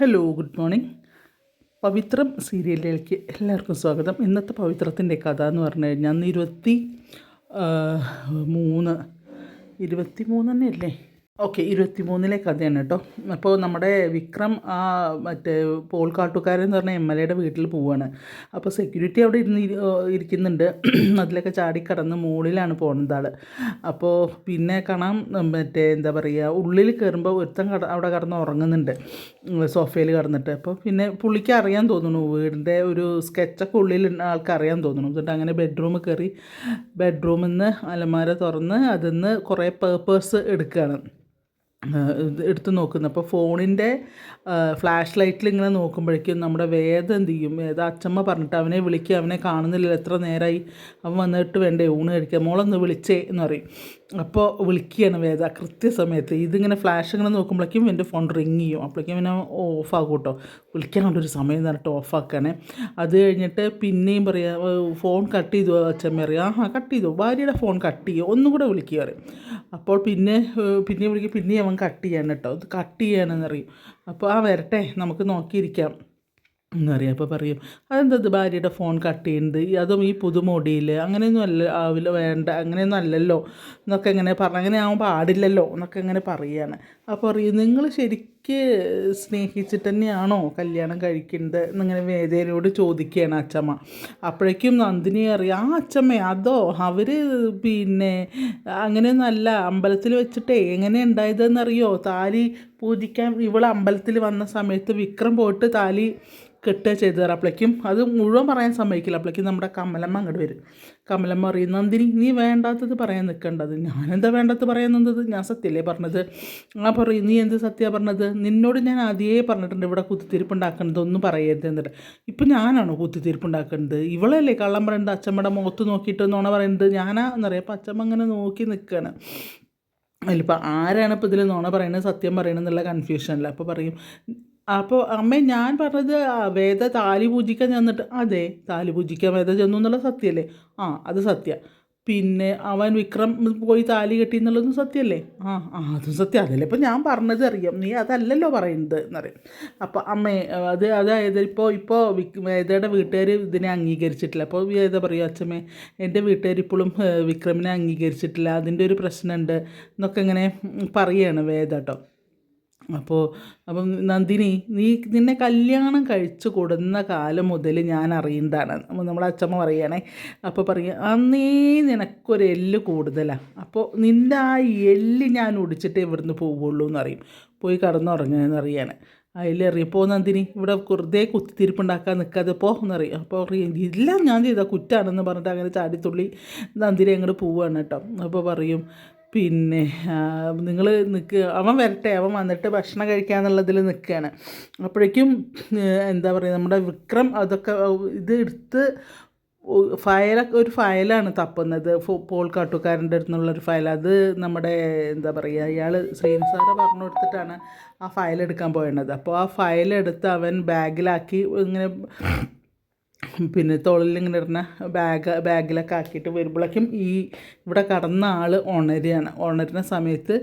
Hello good morning Pavithram സീരിയലിലേക്ക് എല്ലാവർക്കും സ്വാഗതം. ഇന്നത്തെ പവിത്രത്തിന്റെ കഥ എന്ന് പറഞ്ഞു കഴിഞ്ഞാൽ അന്ന് ഇരുപത്തി മൂന്ന് ഇരുപത്തി മൂന്ന് തന്നെ അല്ലേ ഓക്കെ ഇരുപത്തി മൂന്നിലെ കഥയാണ് കേട്ടോ അപ്പോൾ നമ്മുടെ വിക്രം ആ മറ്റേ പോൾ കാട്ടുകാരൻ എന്ന് പറഞ്ഞ എം എൽ എയുടെ വീട്ടിൽ പോവുകയാണ് അപ്പോൾ സെക്യൂരിറ്റി അവിടെ ഇരുന്ന് ഇരിക്കുന്നുണ്ട്. അതിലൊക്കെ ചാടിക്കടന്ന് മുകളിലാണ് പോകുന്നത് ആൾ അപ്പോൾ പിന്നെ കാണാം മറ്റേ എന്താ പറയുക ഉള്ളിൽ കയറുമ്പോൾ ഒരുത്തൻ കട അവിടെ കടന്ന് ഉറങ്ങുന്നുണ്ട്. സോഫയിൽ കടന്നിട്ട്. അപ്പോൾ പിന്നെ പുള്ളിക്ക് അറിയാൻ തോന്നുന്നു വീടിന്റെ ഒരു സ്കെച്ചൊക്കെ ഉള്ളിൽ ആൾക്ക് അറിയാൻ തോന്നുന്നു. എന്നിട്ട് അങ്ങനെ ബെഡ്റൂം കയറി ബെഡ്റൂമിൽ നിന്ന് അലമാര തുറന്ന് അതിൽ നിന്ന് കുറേ പേപ്പേഴ്സ് എടുക്കുകയാണ് എടുത്ത് നോക്കുന്നത് അപ്പോൾ ഫോണിന്റെ ഫ്ലാഷ് ലൈറ്റിൽ ഇങ്ങനെ നോക്കുമ്പോഴേക്കും നമ്മുടെ വേദം എന്ത് ചെയ്യും? വേദ അച്ചമ്മ പറഞ്ഞിട്ട് അവനെ വിളിക്കുക. അവനെ കാണുന്നില്ല എത്ര നേരമായി അവൻ വന്നിട്ട് വേണ്ടേ? ഊണ് കഴിക്കുക മോളൊന്ന് വിളിച്ചേ എന്ന് പറയും. അപ്പോൾ വിളിക്കുകയാണ് വേദ കൃത്യസമയത്ത്. ഇതിങ്ങനെ ഫ്ലാഷ് ഇങ്ങനെ നോക്കുമ്പോഴേക്കും എന്റെ ഫോൺ റിങ് ചെയ്യും. അപ്പോഴേക്കും അവനെ ഓഫ് ആക്കും കേട്ടോ. വിളിക്കാനുള്ളൊരു സമയം പറഞ്ഞിട്ട് ഓഫ് ആക്കണേ അത് കഴിഞ്ഞിട്ട് പിന്നെയും പറയാം ഫോൺ കട്ട് ചെയ്തു അച്ഛമ്മ അറിയാം ആ കട്ട് ചെയ്തു. ഭാര്യയുടെ ഫോൺ കട്ട് ചെയ്യും. ഒന്നും കൂടെ വിളിക്കുക പറയും. അപ്പോൾ പിന്നെ പിന്നെ വിളിക്കും. പിന്നെ അവൻ കട്ട് ചെയ്യാണ് കേട്ടോ. ഇത് കട്ട് ചെയ്യാനെന്നറിയും അപ്പോൾ ആ വരട്ടെ നമുക്ക് നോക്കിയിരിക്കാം. എന്നറിയാം അപ്പോൾ പറയും അതെന്താ ഇത് ഭാര്യയുടെ ഫോൺ കട്ട് ചെയ്യുന്നത്? അതും ഈ പുതുമോടിയിൽ അങ്ങനെയൊന്നും അല്ല ആവില്ല വേണ്ട അങ്ങനെയൊന്നും അല്ലല്ലോ എന്നൊക്കെ ഇങ്ങനെ പറഞ്ഞു അങ്ങനെ ആവാൻ പാടില്ലല്ലോ എന്നൊക്കെ ഇങ്ങനെ പറയുകയാണ് അപ്പോൾ പറയും നിങ്ങൾ ശരിക്ക് സ്നേഹിച്ചിട്ട് തന്നെയാണോ കല്യാണം കഴിക്കുന്നത് എന്നിങ്ങനെ വേദനയോട് ചോദിക്കുകയാണ് അച്ചമ്മ. അപ്പോഴേക്കും നന്ദിനി അറിയാം ആ അച്ചമ്മ അതോ അവർ പിന്നെ അങ്ങനെയൊന്നല്ല അമ്പലത്തിൽ വെച്ചിട്ടേ എങ്ങനെ ഉണ്ടായതെന്നറിയോ? താലി പൂജിക്കാൻ ഇവൾ അമ്പലത്തിൽ വന്ന സമയത്ത് വിക്രം പോയിട്ട് താലി കെട്ടുക ചെയ്തു തരാം അപ്പോഴേക്കും അത് മുഴുവൻ പറയാൻ സമ്മതിക്കില്ല. അപ്പോഴേക്കും നമ്മുടെ കമലമ്മ അങ്ങോട്ട് വരും. കമലമ്മ പറയും നന്ദിനി നീ വേണ്ടാത്തത് പറയാൻ നിൽക്കേണ്ടത്. ഞാനെന്താ വേണ്ടാത്തത് പറയാൻ നിന്നത്? ഞാൻ സത്യമല്ലേ പറഞ്ഞത്? ആ പറയും നീ എന്ത് സത്യ പറഞ്ഞത്? നിന്നോട് ഞാൻ ആദ്യമേ പറഞ്ഞിട്ടുണ്ട് ഇവിടെ കുത്തിത്തിരിപ്പുണ്ടാക്കുന്നത് ഒന്നും പറയരുത് എന്നിട്ട്. ഇപ്പം ഞാനാണോ കുത്തിത്തിരിപ്പുണ്ടാക്കുന്നത് ഇവളല്ലേ കള്ളം പറയേണ്ടത് അച്ഛമ്മയുടെ മുഖത്ത് നോക്കിയിട്ട് നോണ പറയുന്നത് ഞാനാ എന്നറിയാം അപ്പം അച്ഛമ്മ അങ്ങനെ നോക്കി നിൽക്കുകയാണ് അതിലിപ്പോൾ ആരാണ് ഇപ്പോൾ ഇതിൽ നോണ പറയുന്നത് സത്യം പറയണമെന്നുള്ള കൺഫ്യൂഷനില്ല അപ്പോൾ പറയും അപ്പോൾ അമ്മ ഞാൻ പറഞ്ഞത് വേദ താലി പൂജിക്കാൻ ചെന്നിട്ട് അതെ താലി പൂജിക്കാൻ വേദ ചെന്നു എന്നുള്ള സത്യമല്ലേ ആ അത് സത്യം. പിന്നെ അവൻ വിക്രം പോയി താലി കെട്ടി എന്നുള്ളതും സത്യമല്ലേ ആ ആ അതും സത്യം. അതല്ലേ ഇപ്പം ഞാൻ പറഞ്ഞത് അറിയാം. നീ അതല്ലല്ലോ പറയുന്നത് എന്നറിയാം. അപ്പോൾ അമ്മേ അത് അതായത് ഇപ്പോൾ ഇപ്പോൾ വേദയുടെ വീട്ടുകാർ ഇതിനെ അംഗീകരിച്ചിട്ടില്ല. അപ്പോൾ വേദ പറയും അച്ഛമ്മേ എന്റെ വീട്ടുകാർ ഇപ്പോഴും വിക്രമിനെ അംഗീകരിച്ചിട്ടില്ല. അതിന്റെ ഒരു പ്രശ്നമുണ്ട് എന്നൊക്കെ ഇങ്ങനെ പറയുകയാണ് വേദ കേട്ടോ. അപ്പോൾ അപ്പം നന്ദിനി നീ നിന്നെ കല്യാണം കഴിച്ചു കൊടുന്ന കാലം മുതൽ ഞാൻ അറിയുന്നതാണ്. നമ്മളെ അച്ഛമ്മ പറയണേ അപ്പോൾ പറയുക അന്നേ നിനക്കൊരു എല്ല് കൂടുതലാണ് അപ്പോൾ നിന്റെ ആ എല്ല് ഞാൻ ഒടിച്ചിട്ടേ ഇവിടുന്ന് പോവുള്ളൂ എന്ന് അറിയും പോയി കടന്നുറങ്ങുകയെന്ന് അറിയാണ് അതിലെറിയും പോ നന്ദിനി ഇവിടെ വെറുതെ കുത്തിത്തിരിപ്പുണ്ടാക്കാൻ നിൽക്കാതെ പോ എന്നറിയും അപ്പോൾ പറയും ഇല്ല ഞാൻ ചെയ്ത കുറ്റാണെന്ന് പറഞ്ഞിട്ട് അങ്ങനെ ചാടിത്തുള്ളി നന്ദിനി അങ്ങോട്ട് പോവുകയാണ് കേട്ടോ. അപ്പോൾ പറയും പിന്നെ നിങ്ങൾ നിൽക്കുക അവൻ വരട്ടെ അവൻ വന്നിട്ട് ഭക്ഷണം കഴിക്കാന്നുള്ളതിൽ നിൽക്കുകയാണ് അപ്പോഴേക്കും എന്താ പറയുക നമ്മുടെ വിക്രം അതൊക്കെ ഇത് എടുത്ത് ഫയലൊക്കെ ഒരു ഫയലാണ് തപ്പുന്നത്. പോൾ കാട്ടുകാരന്റെ ഒരു ഫയൽ. അത് നമ്മുടെ എന്താ പറയുക ഇയാൾ ശ്രീനി പറഞ്ഞു കൊടുത്തിട്ടാണ് ആ ഫയൽ എടുക്കാൻ പോയത് അപ്പോൾ ആ ഫയൽ എടുത്ത് അവൻ ബാഗിലാക്കി ഇങ്ങനെ പിന്നെ തോളിൽ ഇങ്ങനെ ഇടുന്ന ബാഗ് ബാഗിലൊക്കെ ആക്കിയിട്ട് വരുമ്പോഴേക്കും ഈ ഇവിടെ കടന്ന ആൾ ഉണരുകയാണ്. ഉണരുന്ന സമയത്ത്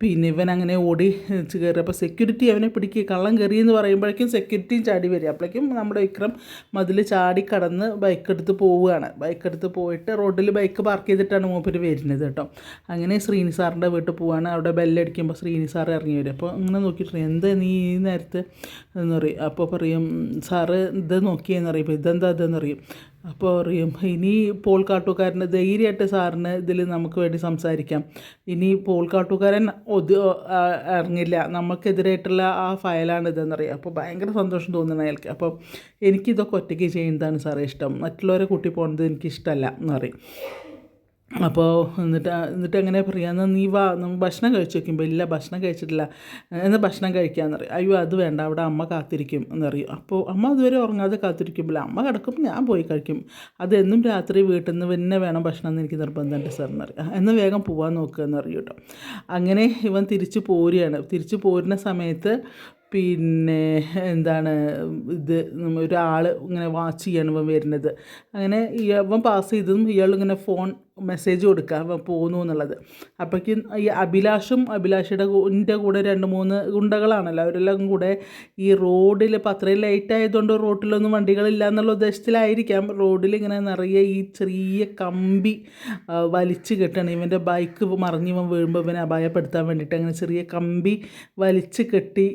പിന്നെ ഇവൻ അങ്ങനെ ഓടി കയറി അപ്പോൾ സെക്യൂരിറ്റി അവനെ പിടിക്കുക കള്ളം കയറി എന്ന് പറയുമ്പോഴേക്കും സെക്യൂരിറ്റിയും ചാടി വരിക അപ്പോഴേക്കും നമ്മുടെ വിക്രം മതിൽ ചാടി കടന്ന് ബൈക്ക് എടുത്ത് പോവുകയാണ്. ബൈക്ക് എടുത്ത് പോയിട്ട് റോഡിൽ ബൈക്ക് പാർക്ക് ചെയ്തിട്ടാണ് മൂപ്പര് വരുന്നത് കേട്ടോ. അങ്ങനെ ശ്രീനി സാറിന്റെ വീട്ടിൽ പോവാണ്. അവിടെ ബെല്ലടിക്കുമ്പോൾ ശ്രീനി സാർ ഇറങ്ങി വരും. അപ്പോൾ ഇങ്ങനെ നോക്കിയിട്ട് എന്താ നീ ഈ നേരത്ത്? എന്ന് പറയും. അപ്പോൾ പറയും സാറ് ഇത് നോക്കിയെന്ന് അറിയും ഇതെന്താ ഇതെന്ന് അപ്പോൾ പറയും ഇനി പോൾ കാട്ടുകാരന് ധൈര്യമായിട്ട് സാറിന് ഇതിൽ നമുക്ക് വേണ്ടി സംസാരിക്കാം. ഇനി പോൾ കാട്ടുകാരൻ ഒതു ഇറങ്ങില്ല നമുക്കെതിരായിട്ടുള്ള ആ ഫയലാണ് ഇതെന്നറിയാം. അപ്പോൾ ഭയങ്കര സന്തോഷം തോന്നുന്നു അയാൾക്ക്. അപ്പോൾ എനിക്കിതൊക്കെ ഒറ്റയ്ക്ക് ചെയ്യുന്നതാണ് സാറേ ഇഷ്ടം. മറ്റുള്ളവരെ കൂട്ടി പോകുന്നത് എനിക്കിഷ്ടമല്ല എന്നറിയും അപ്പോൾ എന്നിട്ട് എന്നിട്ട് എങ്ങനെ പറയുക നീ വാ നമ്മൾ ഭക്ഷണം കഴിച്ച് വെക്കുമ്പോൾ ഇല്ല ഭക്ഷണം കഴിച്ചിട്ടില്ല. എന്നാൽ ഭക്ഷണം കഴിക്കാമെന്ന് പറയും. അയ്യോ അത് വേണ്ട അവിടെ അമ്മ കാത്തിരിക്കും എന്നറിയും അപ്പോൾ അമ്മ അതുവരെ ഉറങ്ങാതെ കാത്തിരിക്കുമ്പോൾ അമ്മ കിടക്കും ഞാൻ പോയി കഴിക്കും. അതെന്നും രാത്രി വീട്ടിൽ നിന്ന് പിന്നെ വേണം ഭക്ഷണം എന്ന് എനിക്ക് നിർബന്ധമുണ്ട് സാർ എന്ന് എന്ന് വേഗം പോകാൻ നോക്കുക എന്ന് പറയും കേട്ടോ. അങ്ങനെ ഇവൻ തിരിച്ചു പോരുകയാണ്. തിരിച്ചു പോരുന്ന സമയത്ത് പിന്നെ എന്താണ് ഇത് ഒരാൾ ഇങ്ങനെ വാച്ച് ചെയ്യാണ് ഇവൻ വരുന്നത്. അങ്ങനെ ഇവൻ പാസ് ചെയ്തതും ഇയാളിങ്ങനെ ഫോൺ മെസ്സേജ് കൊടുക്കുക പോകുന്നു എന്നുള്ളത്. അപ്പോഴേക്കും ഈ അഭിലാഷും അഭിലാഷിയുടെ എന്റെ കൂടെ രണ്ട് മൂന്ന് ഗുണ്ടകളാണല്ലോ. അവരെല്ലാം കൂടെ ഈ റോഡിൽ ഇപ്പോൾ അത്രയും ലൈറ്റ് ആയതുകൊണ്ട് റോഡിലൊന്നും വണ്ടികളില്ല എന്നുള്ള ഉദ്ദേശത്തിലായിരിക്കാം. റോഡിൽ ഇങ്ങനെ നിറയെ ഈ ചെറിയ കമ്പി വലിച്ച് കെട്ടണം. ഇവന്റെ ബൈക്ക് മറിഞ്ഞ് ഇവൻ വീഴുമ്പോൾ ഇവനെ അപായപ്പെടുത്താൻ വേണ്ടിയിട്ട് അങ്ങനെ ചെറിയ കമ്പി വലിച്ച് കെട്ടി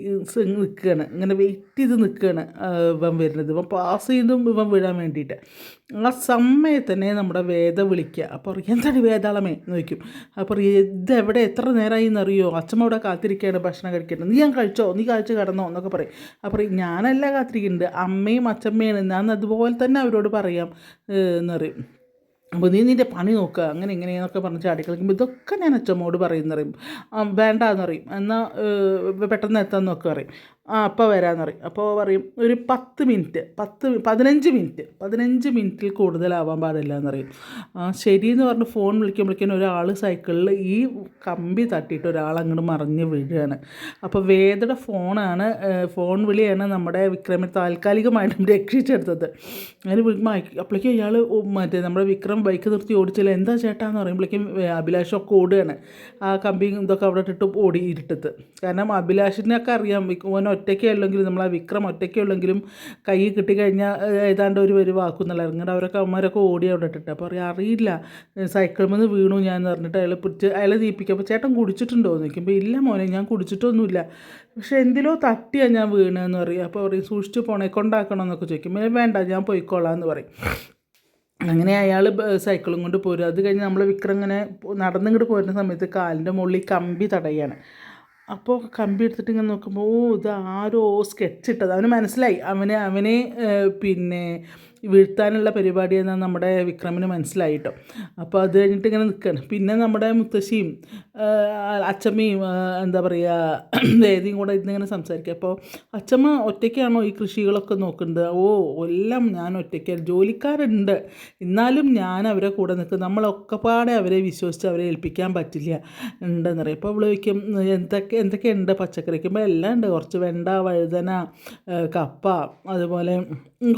നിൽക്കുകയാണ് ഇങ്ങനെ വെയിറ്റ് ചെയ്ത് നിൽക്കുകയാണ് ഇവൻ വരുന്നത്. ഇവൻ പാസ് ചെയ്തും ഇവൻ വീഴാൻ വേണ്ടിയിട്ട്. ആ സമയത്ത് തന്നെ നമ്മുടെ വേദ വിളിക്കുക. അപ്പോൾ പറയും എന്താണ് വേതാളമേ എന്ന് വയ്ക്കും അപ്പോൾ പറയും ഇതെവിടെ എത്ര നേരമായി എന്നറിയോ? അച്ഛമ്മ ഇവിടെ കാത്തിരിക്കുകയാണ് ഭക്ഷണം കഴിക്കുന്നത് നീ ഞാൻ കഴിച്ചോ? നീ കഴിച്ച് കിടന്നോ? എന്നൊക്കെ പറയും. അപ്പോൾ പറയും ഞാനല്ല കാത്തിരിക്കുന്നുണ്ട്. അമ്മയും അച്ഛമ്മയാണ്. ഞാൻ അതുപോലെ തന്നെ അവരോട് പറയാം എന്നറിയും എന്ന് പറയും. അപ്പോൾ നീ നിന്റെ പണി നോക്കുക അങ്ങനെ ഇങ്ങനെയെന്നൊക്കെ പറഞ്ഞ് ചാടി കളിക്കുമ്പോൾ ഇതൊക്കെ ഞാൻ അച്ഛമ്മോട് പറയുന്നറിയും ആ, വേണ്ട എന്ന് പറയും എന്നാൽ പെട്ടെന്ന് എത്താൻ നോക്കുക പറയും. ആ അപ്പോൾ വരാമെന്ന് പറയും. അപ്പോൾ പറയും ഒരു പത്ത് മിനിറ്റ് പത്ത് പതിനഞ്ച് മിനിറ്റ് പതിനഞ്ച് മിനിറ്റിൽ കൂടുതലാവാൻ പാടില്ല എന്ന് പറയും. ശരി എന്ന് പറഞ്ഞ് ഫോൺ വിളിക്കുമ്പോഴേക്കും ഒരാൾ സൈക്കിളിൽ ഈ കമ്പി തട്ടിയിട്ട് ഒരാൾ അങ്ങോട്ട് മറിഞ്ഞ് വീഴുകയാണ്. അപ്പോൾ വേദയുടെ ഫോണാണ് ഫോൺ വിളിയാണ് നമ്മുടെ വിക്രമിനെ താൽക്കാലികമായിട്ടും രക്ഷിച്ചെടുത്തത്. വിളിക്കുമ്പോൾ അപ്പോഴേക്കും ഇയാൾ മറ്റേ നമ്മുടെ വിക്രം ബൈക്ക് നിർത്തി ഓടിച്ചില്ല എന്താ ചേട്ടാ എന്ന് പറയുമ്പോഴേക്കും അഭിലാഷൊക്കെ ഓടുകയാണ്. ആ കമ്പിയും ഇതൊക്കെ അവിടെ ഇട്ടിട്ട് ഓടി ഇരുട്ടത്ത്. കാരണം അഭിലാഷിനൊക്കെ അറിയാം ഓൻ ഒറ്റയ്ക്കേ ഉള്ളെങ്കിലും നമ്മൾ ആ വിക്രം ഒറ്റയ്ക്കേ ഉള്ളെങ്കിലും കൈ കിട്ടിക്കഴിഞ്ഞാൽ ഏതാണ്ട് ഒരു വരി വാക്കുന്നില്ല ഇറങ്ങിയിട്ട് അവരൊക്കെ അമ്മമാരൊക്കെ ഓടി അവിടെ ഇട്ടിട്ട്. അപ്പോൾ പറയാം അറിയില്ല. സൈക്കിളിൽ നിന്ന് വീണു ഞാൻ എന്ന് പറഞ്ഞിട്ട് അയാൾ പിടിച്ച് അയാളെ ദീപിക്കും അപ്പോൾ ചേട്ടൻ കുടിച്ചിട്ടുണ്ടോ എന്ന് ചോദിക്കുമ്പോൾ ഇല്ല മോനെ ഞാൻ കുടിച്ചിട്ടൊന്നുമില്ല. പക്ഷേ എന്തിലോ തട്ടിയാണ് ഞാൻ വീണെന്ന് പറയും. അപ്പോൾ പറയും സൂക്ഷിച്ച് പോണേ കൊണ്ടാക്കണം എന്നൊക്കെ ചോദിക്കും. വേണ്ട ഞാൻ പോയിക്കോളാം എന്ന് പറയും. അങ്ങനെ അയാൾ സൈക്കിളും കൊണ്ട് പോരും. അത് കഴിഞ്ഞ് നമ്മൾ വിക്രം ഇങ്ങനെ നടന്നിങ്ങോട്ട് പോരുന്ന സമയത്ത് കാലിന്റെ മുകളിൽ കമ്പി തടയാണ് അപ്പോൾ കമ്പി എടുത്തിട്ട് ഇങ്ങനെ നോക്കുമ്പോൾ ഓ ഇത് ആരോ സ്കെച്ച് ഇട്ടത്. അവന് മനസ്സിലായി. അവന് അവനെ പിന്നെ വീഴ്ത്താനുള്ള പരിപാടി പരിപാടിയെന്ന് നമ്മുടെ വിക്രമിന് മനസ്സിലായിട്ടോ. അപ്പോൾ അത് കഴിഞ്ഞിട്ട് ഇങ്ങനെ നിൽക്കുകയാണ്. പിന്നെ നമ്മുടെ മുത്തശ്ശിയും അച്ചമ്മയും എന്താ പറയുക വേദിയും കൂടെ ഇന്നിങ്ങനെ സംസാരിക്കുക. അപ്പോൾ അച്ചമ്മ ഒറ്റയ്ക്കാണോ ഈ കൃഷികളൊക്കെ നോക്കുന്നത്? ഓ എല്ലാം ഞാൻ ഒറ്റയ്ക്ക് ജോലിക്കാരുണ്ട്. എന്നാലും ഞാൻ അവരെ കൂടെ നിൽക്കും. നമ്മളൊക്കെ പാടെ അവരെ വിശ്വസിച്ച് അവരെ ഏൽപ്പിക്കാൻ പറ്റില്ല. ഉണ്ടെന്ന് പറയും അപ്പോൾ അവൾ വയ്ക്കും എന്തൊക്കെ എന്തൊക്കെയുണ്ട് പച്ചക്കറിക്കുമ്പോൾ എല്ലാം ഉണ്ട്. കുറച്ച് വെണ്ട വഴുതന കപ്പ അതുപോലെ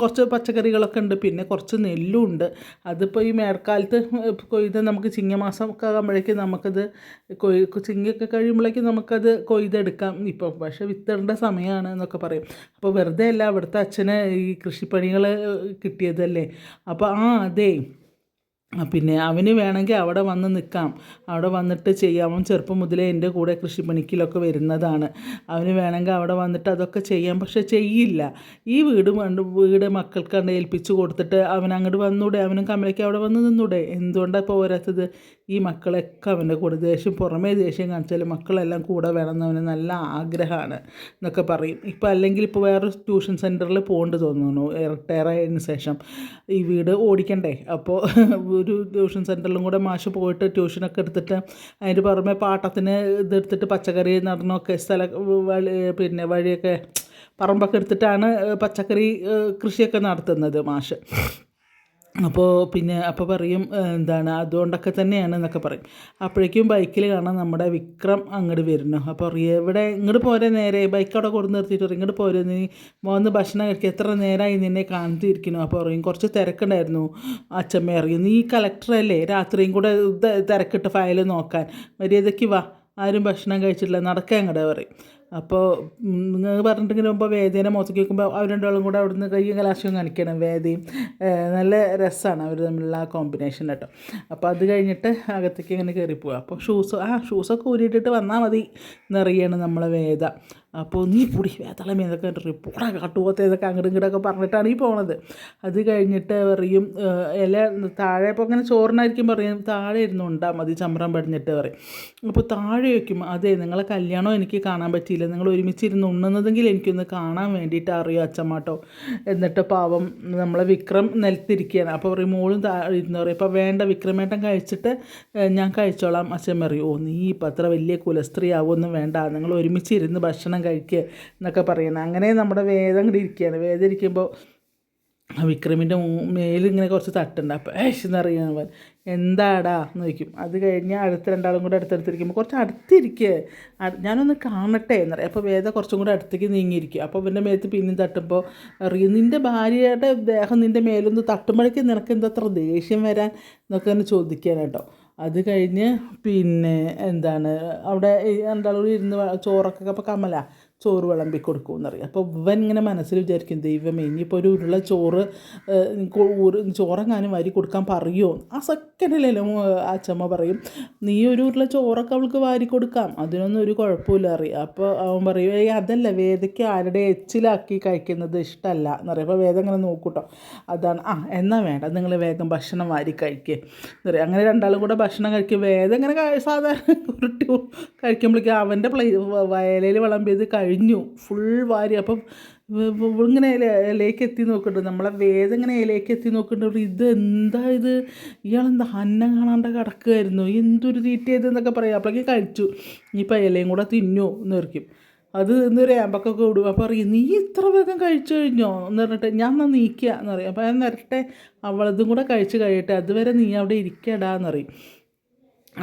കുറച്ച് പച്ചക്കറികളൊക്കെ ഉണ്ട്. പിന്നെ കുറച്ച് നെല്ലും ഉണ്ട്. അതിപ്പോൾ ഈ മേൽക്കാലത്ത് കൊയ്ത് നമുക്ക് ചിങ്ങമാസം ഒക്കെ ആകുമ്പോഴേക്കും നമുക്കത് കൊയ് ചിങ്ങയൊക്കെ കഴിയുമ്പോഴേക്കും നമുക്കത് കൊയ്തെടുക്കാം. ഇപ്പോൾ പക്ഷേ വിത്തിടേണ്ട സമയമാണ് എന്നൊക്കെ പറയും. അപ്പോൾ വെറുതെ അല്ല അവിടുത്തെ അച്ഛന് ഈ കൃഷിപ്പണികൾ കിട്ടിയതല്ലേ? അപ്പോൾ ആ അതെ. പിന്നെ അവന് വേണമെങ്കിൽ അവിടെ വന്ന് നിൽക്കാം. അവിടെ വന്നിട്ട് ചെയ്യാം. അവൻ ചെറുപ്പം മുതലേ എന്റെ കൂടെ കൃഷിപ്പണിക്കിലൊക്കെ വരുന്നതാണ്. അവന് വേണമെങ്കിൽ അവിടെ വന്നിട്ട് അതൊക്കെ ചെയ്യാം. പക്ഷെ ചെയ്യില്ല. ഈ വീട് വീട് മക്കൾക്ക് കണ്ട് ഏൽപ്പിച്ച് കൊടുത്തിട്ട് അവൻ അങ്ങോട്ട് വന്നൂടെ? അവനും കമലയ്ക്ക് അവിടെ വന്ന് നിന്നൂടെ? എന്തുകൊണ്ടാണ് ഇപ്പോൾ പോരാത്തത് ഈ മക്കളൊക്കെ അവന്റെ കൂടെ ദേഷ്യം പുറമേ ദേഷ്യം കാണിച്ചാൽ മക്കളെല്ലാം കൂടെ വേണമെന്ന് അവന് നല്ല ആഗ്രഹമാണ് എന്നൊക്കെ പറയും. ഇപ്പോൾ അല്ലെങ്കിൽ ഇപ്പോൾ വേറെ ട്യൂഷൻ സെന്ററിൽ പോകേണ്ടി തോന്നുന്നു. റിട്ടയർ ആയതിനു ശേഷം. ഈ വീട് ഓടിക്കണ്ടേ? അപ്പോൾ ഒരു ട്യൂഷൻ സെന്ററിലും കൂടെ മാഷ് പോയിട്ട് ട്യൂഷനൊക്കെ എടുത്തിട്ട് അതിന്റെ പുറമെ പാട്ടത്തിന് ഇതെടുത്തിട്ട് പച്ചക്കറി നടന്നൊക്കെ സ്ഥല പിന്നെ വഴിയൊക്കെ പറമ്പൊക്കെ എടുത്തിട്ടാണ് പച്ചക്കറി കൃഷിയൊക്കെ നടത്തുന്നത് മാഷ്. അപ്പോൾ പിന്നെ അപ്പോൾ പറയും എന്താണ് അതുകൊണ്ടൊക്കെ തന്നെയാണ് എന്നൊക്കെ പറയും. അപ്പോഴേക്കും ബൈക്കിൽ കാണാൻ നമ്മുടെ വിക്രം അങ്ങോട്ട് വരുന്നു. അപ്പോൾ പറയും എവിടെ? ഇങ്ങോട്ട് പോരെ നേരെ. ബൈക്ക് അവിടെ കൊണ്ടു നിർത്തിയിട്ട് പറയും ഇങ്ങോട്ട് പോരെ നീ. മോന്ന് ഭക്ഷണം കഴിക്കുക എത്ര നേരമായി നിന്നെ കാണിച്ചിരിക്കുന്നു. അപ്പോൾ പറയും കുറച്ച് തിരക്കുണ്ടായിരുന്നു അച്ഛമ്മ. അറിയും നീ കളക്ടറല്ലേ രാത്രിയും കൂടെ തിരക്കിട്ട് ഫയൽ നോക്കാൻ. മര്യാദയ്ക്ക് വാ. ആരും ഭക്ഷണം കഴിച്ചിട്ടില്ല. നടക്കാൻ അങ്ങോട്ട് പറയും. അപ്പോൾ നിങ്ങൾ പറഞ്ഞിട്ടെങ്കിലും മുമ്പ് വേദേനെ മോശം കേൾക്കുമ്പോൾ അവർ രണ്ടാളും കൂടെ അവിടുന്ന് കയ്യും കലാശവും കാണിക്കണം. വേദയും നല്ല രസമാണ് അവർ തമ്മിലുള്ള ആ കോമ്പിനേഷൻ കേട്ടോ. അപ്പോൾ അത് കഴിഞ്ഞിട്ട് അകത്തേക്ക് ഇങ്ങനെ കയറി പോവുക അപ്പോൾ ഷൂസ് ആ ഷൂസൊക്കെ ഊരിയിട്ടിട്ട് വന്നാൽ മതി എന്നറിയാണ് നമ്മളെ വേദ. അപ്പോൾ നീ പൊടി വേതാളമേ എന്നൊക്കെ റിപ്പോർട്ടാ കാട്ടുപോത്ത ഇതൊക്കെ അങ്ങോട്ടും ഇങ്ങോട്ടൊക്കെ പറഞ്ഞിട്ടാണ് ഈ പോണത്. അത് കഴിഞ്ഞിട്ട് പറയും ഇല താഴെ ഇപ്പോൾ അങ്ങനെ ചോറിനായിരിക്കും പറയും താഴെ ഇരുന്ന് ഉണ്ടാ മതി ചമ്രം പടിഞ്ഞിട്ട് പറയും. അപ്പോൾ താഴെ വയ്ക്കും അതെ നിങ്ങളെ കല്യാണം എനിക്ക് കാണാൻ പറ്റിയില്ല. നിങ്ങൾ ഒരുമിച്ച് ഇരുന്ന് ഉണ്ണുന്നതെങ്കിൽ എനിക്കൊന്ന് കാണാൻ വേണ്ടിയിട്ട് അറിയോ അച്ചമ്മാട്ടോ എന്നിട്ട് പാവം നമ്മളെ വിക്രം നിലത്തിരിക്കുകയാണ്. അപ്പോൾ പറയും മോളും ഇരുന്ന് പറയും അപ്പോൾ വേണ്ട വിക്രമേട്ടൻ കഴിച്ചിട്ട് ഞാൻ കഴിച്ചോളാം. അച്ഛൻ പറയും ഓ നീ ഇപ്പം അത്ര വലിയ കുലസ്ത്രീ ആവുമൊന്നും വേണ്ട. നിങ്ങൾ ഒരുമിച്ച് ഇരുന്ന് ഭക്ഷണം കഴിക്കുക എന്നൊക്കെ പറയുന്നത്. അങ്ങനെ നമ്മുടെ വേദം കൂടി ഇരിക്കുകയാണ്. വേദം ഇരിക്കുമ്പോൾ വിക്രമിന്റെ മേലിങ്ങനെ കുറച്ച് തട്ടുണ്ട്. അപ്പോൾ ഏഷ് എന്നറിയാൻ പോലെ എന്താടാ എന്ന് ചോദിക്കും. അത് കഴിഞ്ഞ് അടുത്ത രണ്ടാളും കൂടെ അടുത്തടുത്തിരിക്കുമ്പോൾ കുറച്ച് അടുത്തിരിക്കുക ഞാനൊന്ന് കാണട്ടെ എന്ന് എന്നറിയാം. അപ്പോൾ വേദ കുറച്ചും കൂടെ അടുത്തേക്ക് നീങ്ങിയിരിക്കും. അപ്പോൾ ഇവന്റെ മേത്ത് പിന്നെ തട്ടുമ്പോൾ അറിയും നിന്റെ ഭാര്യയുടെ ദേഹം നിന്റെ മേലൊന്ന് തട്ടുമ്പോഴേക്ക് നിനക്ക് എന്താ ദേഷ്യം വരാൻ? എന്നൊക്കെ തന്നെ ചോദിക്കാൻ കേട്ടോ. അത് കഴിഞ്ഞ് പിന്നെ എന്താണ് അവിടെ രണ്ടാളും ഇരുന്ന് ചോറൊക്കെ അപ്പോൾ കമല ചോറ് വിളമ്പി കൊടുക്കുമെന്നറിയാം. അപ്പോൾ ഇവൻ ഇങ്ങനെ മനസ്സിൽ വിചാരിക്കും ദൈവമേ ഇനിയിപ്പോൾ ഒരു ഉരുള ചോറ് ചോറെങ്ങാനും വാരി കൊടുക്കാൻ പറയുമോ ആ സെക്കൻഡിലല്ലോ അച്ഛമ്മ പറയും നീ ഒരു ഉരുള ചോറൊക്കെ അവൾക്ക് വാരി കൊടുക്കാം അതിനൊന്നും ഒരു കുഴപ്പമില്ല അറിയാം അപ്പോൾ അവൻ പറയും ഏയ് അതല്ല വേദയ്ക്ക് ആരുടെ എച്ചിലാക്കി കഴിക്കുന്നത് ഇഷ്ടമല്ല എന്നറിയാം അപ്പോൾ വേദം ഇങ്ങനെ നോക്കൂട്ടോ അതാണ് ആ എന്നാൽ വേണ്ട നിങ്ങൾ വേഗം ഭക്ഷണം വാരി കഴിക്കുക എന്നറിയാം അങ്ങനെ രണ്ടാളും കൂടെ ഭക്ഷണം കഴിക്കും. വേദം ഇങ്ങനെ സാധാരണ ഉരുട്ടി കഴിക്കുമ്പോഴേക്കും അവന്റെ പ്ലേ വയലയിൽ വിളമ്പിയത് കഴിഞ്ഞു. ഫുൾ വാരി. അപ്പം ഇങ്ങനെ ഇലയിലേക്ക് എത്തി നോക്കുന്നുണ്ട് നമ്മളെ വേദം ഇങ്ങനെ ഇലയിലേക്ക് എത്തി നോക്കുന്നുണ്ട് ഇത് എന്താ ഇത്? ഇയാളെന്താ അന്നം കാണാണ്ട് കിടക്കുമായിരുന്നു എന്തൊരു തീറ്റ ചെയ്തെന്നൊക്കെ പറയാം. അപ്പോഴേക്കും കഴിച്ചു. ഇനിയിപ്പോൾ ഇലയും കൂടെ തിന്നു പറയും. അത് എന്നൊരു ആമ്പക്കൊക്കെ വിടും അപ്പോൾ പറയും നീ ഇത്ര വേഗം കഴിച്ചു കഴിഞ്ഞോ? എന്ന് പറഞ്ഞിട്ട് ഞാൻ എന്നാൽ നീക്കുക എന്ന് പറയും. അപ്പോൾ ഞാൻ നിരട്ടെ അവളതും കൂടെ കഴിച്ച് കഴിയട്ടെ. അതുവരെ നീ അവിടെ ഇരിക്കടാ എന്നറിയും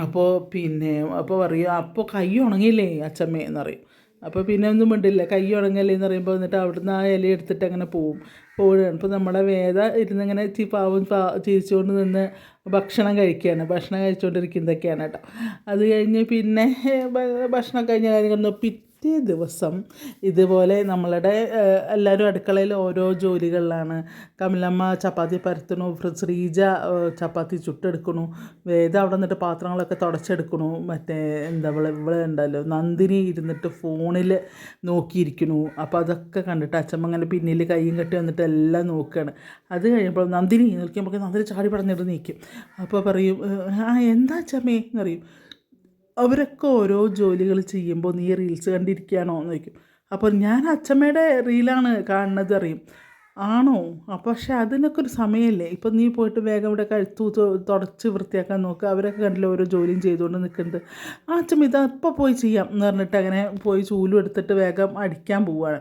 അപ്പോൾ പിന്നെ അപ്പോൾ പറയും അപ്പോൾ കൈ ഉണങ്ങിയില്ലേ അച്ചമ്മേ? എന്നറിയും അപ്പോൾ പിന്നെ ഒന്നും മിണ്ടില്ല. കൈ ഉണങ്ങല്ലേ എന്ന് പറയുമ്പോൾ എന്നിട്ട് അവിടുന്ന് ആ ഇല എടുത്തിട്ട് അങ്ങനെ പോവും. പോവുകയാണ്. ഇപ്പോൾ നമ്മുടെ വേദ ഇരുന്നിങ്ങനെ പാവം പാ ചിരിച്ചുകൊണ്ട് നിന്ന് ഭക്ഷണം കഴിക്കുകയാണ് ഭക്ഷണം കഴിച്ചുകൊണ്ടിരിക്കുന്നതൊക്കെയാണ് കേട്ടോ. അത് കഴിഞ്ഞ് പിന്നെ ഭക്ഷണം കഴിഞ്ഞ കാര്യങ്ങൾ പിറ്റേ ദിവസം ഇതുപോലെ നമ്മളുടെ എല്ലാവരും അടുക്കളയിൽ ഓരോ ജോലികളിലാണ്. കമലമ്മ ചപ്പാത്തി പരത്തണു ശ്രീജ ചപ്പാത്തി ചുട്ടെടുക്കണു വേദ അവിടെ നിന്നിട്ട് പാത്രങ്ങളൊക്കെ തുടച്ചെടുക്കണു മറ്റേ എന്താ ഇവിടെ ഉണ്ടല്ലോ നന്ദിനി ഇരുന്നിട്ട് ഫോണിൽ നോക്കിയിരിക്കണു അപ്പോൾ അതൊക്കെ കണ്ടിട്ട് അച്ഛമ്മ അങ്ങനെ പിന്നിൽ കൈയും കെട്ടി വന്നിട്ട് എല്ലാം നോക്കുകയാണ്. അത് കഴിയുമ്പോൾ നന്ദിനി നോക്കിയപ്പോൾ നന്ദിനി ചാടി പറഞ്ഞിട്ട് നീക്കും. അപ്പോൾ പറയും ആ എന്താ അച്ഛമ്മേ എന്നറിയും അവരൊക്കെ ഓരോ ജോലികൾ ചെയ്യുമ്പോൾ നീ റീൽസ് കണ്ടിരിക്കുകയാണോ എന്ന് ചോദിക്കും. അപ്പോൾ ഞാൻ അച്ഛമ്മയുടെ റീലാണ് കാണുന്നത് അറിയും. ആണോ? പക്ഷേ അതിനൊക്കെ ഒരു സമയമല്ലേ? ഇപ്പം നീ പോയിട്ട് വേഗം ഇവിടെ കഴുത്തു തുടച്ച് വൃത്തിയാക്കാൻ നോക്കുക അവരൊക്കെ കണ്ടില്ല ഓരോ ജോലിയും ചെയ്തുകൊണ്ട് നിൽക്കുന്നത്. ആ അച്ഛൻ ഇത് പോയി ചെയ്യാം എന്ന് പറഞ്ഞിട്ട് അങ്ങനെ പോയി ചൂലും എടുത്തിട്ട് വേഗം അടിക്കാൻ പോവുകയാണ്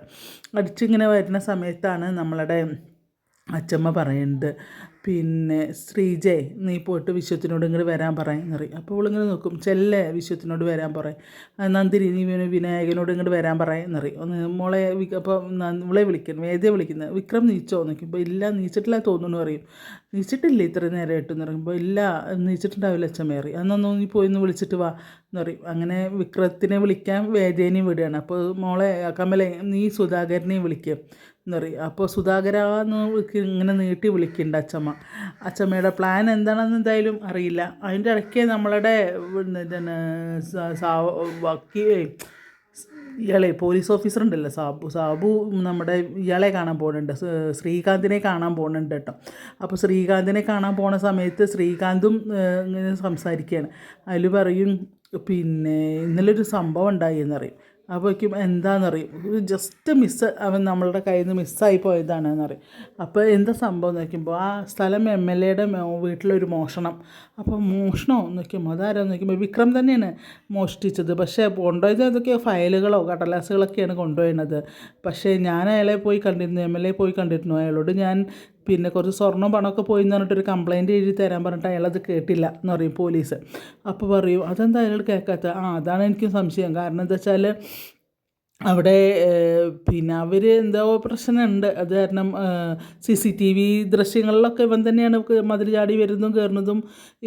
അടിച്ചിങ്ങനെ വരുന്ന സമയത്താണ് നമ്മളുടെ അച്ചമ്മ പറയുന്നുണ്ട് പിന്നെ ശ്രീജയ് നീ പോയിട്ട് വിശ്വത്തിനോട് ഇങ്ങോട്ട് വരാൻ പറയും പറയും. അപ്പോൾ ഇവളിങ്ങനെ നോക്കും ചെല്ലേ വിശ്വത്തിനോട് വരാൻ പറയും. നന്ദിരി നീ വിനായകനോട് ഇങ്ങോട്ട് വരാൻ പറയും എന്നറി ഒന്ന് മോളെ അപ്പോൾ ഇവളെ വിളിക്കുന്നു വേദിയെ വിളിക്കുന്നത് വിക്രം നീച്ചോ നോക്കുമ്പോൾ ഇല്ല നീച്ചിട്ടില്ല തോന്നുന്നു പറയും. നീച്ചിട്ടില്ല നേരം ആയിട്ട് എന്ന് പറയുമ്പോൾ ഇല്ല നീച്ചിട്ടുണ്ടാവില്ല അച്ഛമേറി അന്നൊന്ന് നീ പോയി ഒന്ന് വിളിച്ചിട്ട് വാ എന്ന് പറയും. അങ്ങനെ വിക്രത്തിനെ വിളിക്കാൻ വേദേനെയും വിടുകയാണ്. അപ്പോൾ മോളെ കമലെ നീ സുധാകരനെയും വിളിക്കുക എന്ന് അപ്പോൾ സുധാകര ഇങ്ങനെ നീട്ടി വിളിക്കുന്നുണ്ട് അച്ചമ്മ. അച്ചമ്മയുടെ പ്ലാൻ എന്താണെന്ന് എന്തായാലും അറിയില്ല. അതിന്റെ ഇടയ്ക്ക് നമ്മളുടെ വക്കീ ഇയാളെ പോലീസ് ഓഫീസർ ഉണ്ടല്ലോ സാബു സാബു നമ്മുടെ ഇയാളെ കാണാൻ പോകുന്നുണ്ട് ശ്രീകാന്തിനെ കാണാൻ പോകുന്നുണ്ട് കേട്ടോ. അപ്പോൾ ശ്രീകാന്തിനെ കാണാൻ പോണ സമയത്ത് ശ്രീകാന്തും ഇങ്ങനെ സംസാരിക്കുകയാണ് അതിൽ പറയും പിന്നെ ഇന്നലെ ഒരു സംഭവം ഉണ്ടായി എന്നറിയും. അപ്പോഴേക്കും എന്താണെന്നറിയും ജസ്റ്റ് മിസ്സ് അവൻ നമ്മളുടെ കയ്യിൽ നിന്ന് മിസ്സായി പോയതാണെന്ന് അറിയും അപ്പോൾ എന്താ സംഭവം എന്ന് നോക്കുമ്പോൾ ആ സ്ഥലം എം എൽ എയുടെ വീട്ടിലൊരു മോഷണം. അപ്പോൾ മോഷണമോ എന്ന് നോക്കുമ്പോൾ അതാരാന്ന് നോക്കുമ്പോൾ വിക്രം തന്നെയാണ് മോഷ്ടിച്ചത്. പക്ഷേ കൊണ്ടുപോയത് അതൊക്കെ ഫയലുകളോ കടലാസുകളൊക്കെയാണ് കൊണ്ടുപോയത് പക്ഷേ ഞാൻ അയാളെ പോയി കണ്ടിരുന്നു എം എൽ എ പോയി കണ്ടിരുന്നു. അയാളോട് ഞാൻ പിന്നെ കുറച്ച് സ്വർണം പണമൊക്കെ പോയി എന്ന് പറഞ്ഞിട്ട് ഒരു എഴുതി തരാൻ പറഞ്ഞിട്ട് അയാളത് കേട്ടില്ല എന്ന് പറയും പോലീസ് അപ്പോൾ പറയും അതെന്താ അയാൾ കേൾക്കാത്ത ആ അതാണ് എനിക്ക് സംശയം. കാരണം എന്താ വെച്ചാൽ അവിടെ പിന്നെ അവർ എന്തോ പ്രശ്നമുണ്ട്. അത് കാരണം സി സി ടി വി ദൃശ്യങ്ങളിലൊക്കെ ഇവൻ തന്നെയാണ് മതിൽ ചാടി വരുന്നതും കയറുന്നതും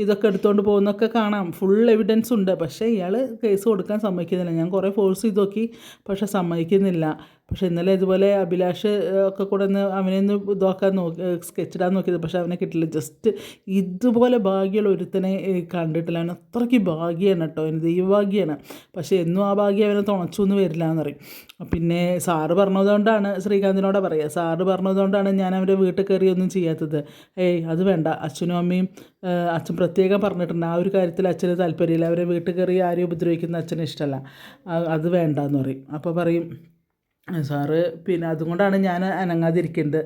ഇതൊക്കെ എടുത്തുകൊണ്ട് പോകുന്നതൊക്കെ കാണാം. ഫുൾ എവിഡൻസ് ഉണ്ട്. പക്ഷേ ഇയാൾ കേസ് കൊടുക്കാൻ സമ്മതിക്കുന്നില്ല. ഞാൻ കുറേ ഫോഴ്സ് ചെയ്ത് നോക്കി പക്ഷേ സമ്മതിക്കുന്നില്ല. പക്ഷേ ഇന്നലെ ഇതുപോലെ അഭിലാഷ് ഒക്കെ കൂടെ ഒന്ന് അവനെ ഒന്ന് ഇതാക്കാൻ നോക്കി സ്കെച്ച് ഇടാൻ നോക്കിയത്. പക്ഷേ അവനെ കിട്ടില്ല ജസ്റ്റ് ഇതുപോലെ ഭാഗ്യമുള്ള ഒരുത്തനെ കണ്ടിട്ടില്ല. അവൻ അത്രയ്ക്ക് ഭാഗ്യമാണ് കേട്ടോ. അവന് ദൈവഭാഗ്യമാണ് പക്ഷേ എന്നും ആ ഭാഗ്യം അവനെ തുണച്ചു എന്ന് വരില്ല എന്നറിയും പിന്നെ സാറ് പറഞ്ഞതുകൊണ്ടാണ് ശ്രീകാന്തിനോട് പറയുക. സാറ് പറഞ്ഞതുകൊണ്ടാണ് ഞാൻ അവന്റെ വീട്ടിൽ കയറി ഒന്നും ചെയ്യാത്തത്. ഏയ് അത് വേണ്ട. അച്ഛനും അമ്മയും അച്ഛൻ പ്രത്യേകം പറഞ്ഞിട്ടുണ്ട്. ആ ഒരു കാര്യത്തിൽ അച്ഛന് താല്പര്യമില്ല. അവരെ വീട്ടിൽ കയറി ആരെയും ഉപദ്രവിക്കുന്ന അച്ഛനെ ഇഷ്ടമല്ല. അത് വേണ്ട എന്ന് പറയും. അപ്പോൾ പറയും സാറ് പിന്നെ അതുകൊണ്ടാണ് ഞാൻ അനങ്ങാതിരിക്കുന്നത്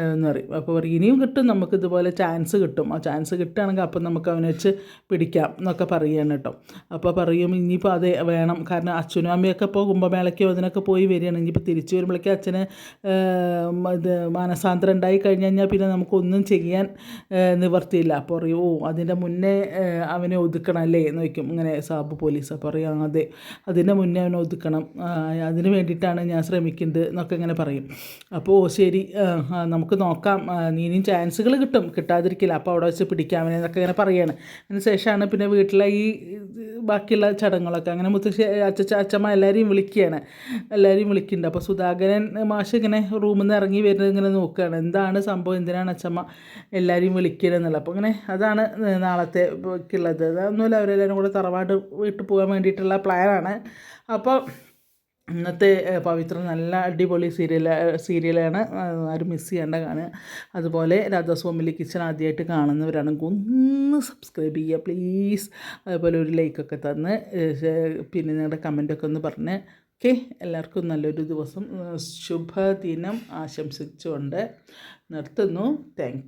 എന്ന് പറയും. അപ്പോൾ പറയും ഇനിയും കിട്ടും നമുക്ക് ഇതുപോലെ ചാൻസ് കിട്ടും. ആ ചാൻസ് കിട്ടുകയാണെങ്കിൽ അപ്പം നമുക്ക് അവനെ വെച്ച് പിടിക്കാം എന്നൊക്കെ പറയുകയാണ് കേട്ടോ. അപ്പോൾ പറയും ഇനിയിപ്പോൾ അത് വേണം. കാരണം അച്ഛനും അമ്മയൊക്കെ ഇപ്പോൾ കുംഭമേളയ്ക്കോ അതിനൊക്കെ പോയി വരികയാണ്. ഇനിയിപ്പോൾ തിരിച്ചു വരുമ്പോഴേക്കും അച്ഛന് ഇത് മാനസാന്തരം ഉണ്ടായി കഴിഞ്ഞ് കഴിഞ്ഞാൽ പിന്നെ നമുക്കൊന്നും ചെയ്യാൻ നിവർത്തിയില്ല. അപ്പോൾ പറയും ഓ അതിന്റെ മുന്നേ അവനെ ഒതുക്കണം അല്ലേ? എന്ന് വയ്ക്കും ഇങ്ങനെ സാബ് പോലീസ്. അപ്പോൾ പറയും അതെ. അതിന്റെ മുന്നേ അവനെ ഒതുക്കണം. അതിന് വേണ്ടിയിട്ടാണ് ഞാൻ ശ്രമിക്കുന്നത് എന്നൊക്കെ ഇങ്ങനെ പറയും. അപ്പോൾ ശരി നമുക്ക് നോക്കാം. ഇനിയും ചാൻസുകൾ കിട്ടും. കിട്ടാതിരിക്കില്ല. അപ്പോൾ അവിടെ വെച്ച് പിടിക്കാമെന്ന് എന്നൊക്കെ ഇങ്ങനെ പറയാണ്. അതിന് ശേഷമാണ് പിന്നെ വീട്ടിലെ ഈ ബാക്കിയുള്ള ചടങ്ങുകളൊക്കെ. അങ്ങനെ മുത്തശ്ശി അച്ഛ അച്ഛമ്മ എല്ലാവരെയും വിളിക്കുകയാണ്. എല്ലാവരെയും വിളിക്കുന്നുണ്ട്. അപ്പോൾ സുധാകരൻ മാഷ് ഇങ്ങനെ റൂമിൽ നിന്ന് ഇറങ്ങി വരുന്നത് ഇങ്ങനെ നോക്കുകയാണ്. എന്താണ് സംഭവം? എന്തിനാണ് അച്ഛമ്മ എല്ലാവരെയും വിളിക്കണമെന്നുള്ളത് അപ്പോൾ അങ്ങനെ അതാണ് നാളത്തെ ഉള്ളത് അതൊന്നുമില്ല. അവരെല്ലാവരും കൂടെ തറവാട് വീട്ടിൽ പോകാൻ വേണ്ടിയിട്ടുള്ള പ്ലാനാണ് അപ്പോൾ ഇന്നത്തെ പവിത്ര നല്ല അടിപൊളി സീരിയൽ സീരിയലാണ് ആരും മിസ് ചെയ്യേണ്ട കാണുക. അതുപോലെ രാധാസ്വാമിലി കിച്ചൺ ആദ്യമായിട്ട് കാണുന്നവരാണെങ്കിൽ ഒന്ന് സബ്സ്ക്രൈബ് ചെയ്യുക പ്ലീസ് അതുപോലെ ഒരു ലൈക്കൊക്കെ തന്ന് പിന്നെ നിങ്ങളുടെ കമന്റൊക്കെ ഒന്ന് പറഞ്ഞ്. ഓക്കെ എല്ലാവർക്കും നല്ലൊരു ദിവസം. ശുഭദിനം ആശംസിച്ചുകൊണ്ട് നിർത്തുന്നു. താങ്ക്